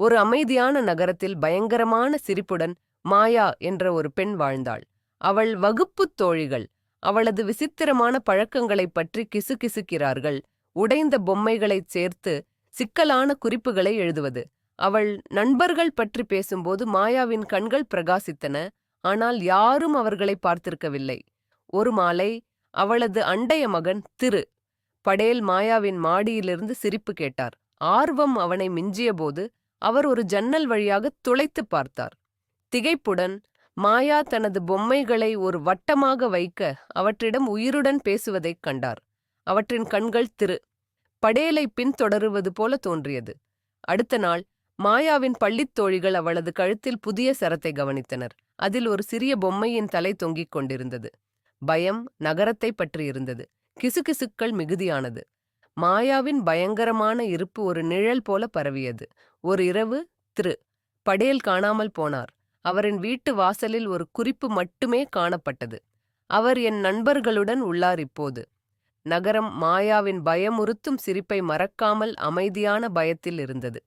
ஒரு அமைதியான நகரத்தில் பயங்கரமான சிரிப்புடன் மாயா என்ற ஒரு பெண் வாழ்ந்தாள். அவள் வகுப்புத் தோழிகள் அவளது விசித்திரமான பழக்கங்களைப் பற்றி கிசுகிசுக்கிறார்கள். உடைந்த பொம்மைகளைச் சேர்த்து சிக்கலான குறிப்புகளை எழுதுவது. அவள் நண்பர்கள் பற்றி பேசும்போது மாயாவின் கண்கள் பிரகாசித்தன ஆனால் யாரும் அவர்களை பார்த்திருக்கவில்லை. ஒரு மாலை அவளது அண்டைய மகன் திரு. படேல் மாயாவின் மாடியிலிருந்து சிரிப்பு கேட்டார். ஆர்வம் அவனை மிஞ்சியபோது அவர் ஒரு ஜன்னல் வழியாக துளைத்துப் பார்த்தார். திகைப்புடன் மாயா தனது பொம்மைகளை ஒரு வட்டமாக வைக்க அவற்றிடம் உயிருடன் பேசுவதைக் கண்டார். அவற்றின் கண்கள் திரு படேலை பின்தொடருவது போல தோன்றியது. அடுத்த நாள் மாயாவின் பள்ளித் தோழிகள் அவளது கழுத்தில் புதிய சரத்தை கவனித்தனர். அதில் ஒரு சிறிய பொம்மையின் தலை தொங்கிக் கொண்டிருந்தது. பயம் நகரத்தை பற்றியிருந்தது கிசுகிசுக்கள் மிகுதியானது. மாயாவின் பயங்கரமான இருப்பு ஒரு நிழல் போல பரவியது. ஒரு இரவு திரு. படேல் காணாமல் போனார். அவரின் வீட்டு வாசலில் ஒரு குறிப்பு மட்டுமே காணப்பட்டது. அவர் என் நண்பர்களுடன் உள்ளார் இப்போது. நகரம் மாயாவின் பயமுறுத்தும் சிரிப்பை மறக்காமல் அமைதியான பயத்தில் இருந்தது.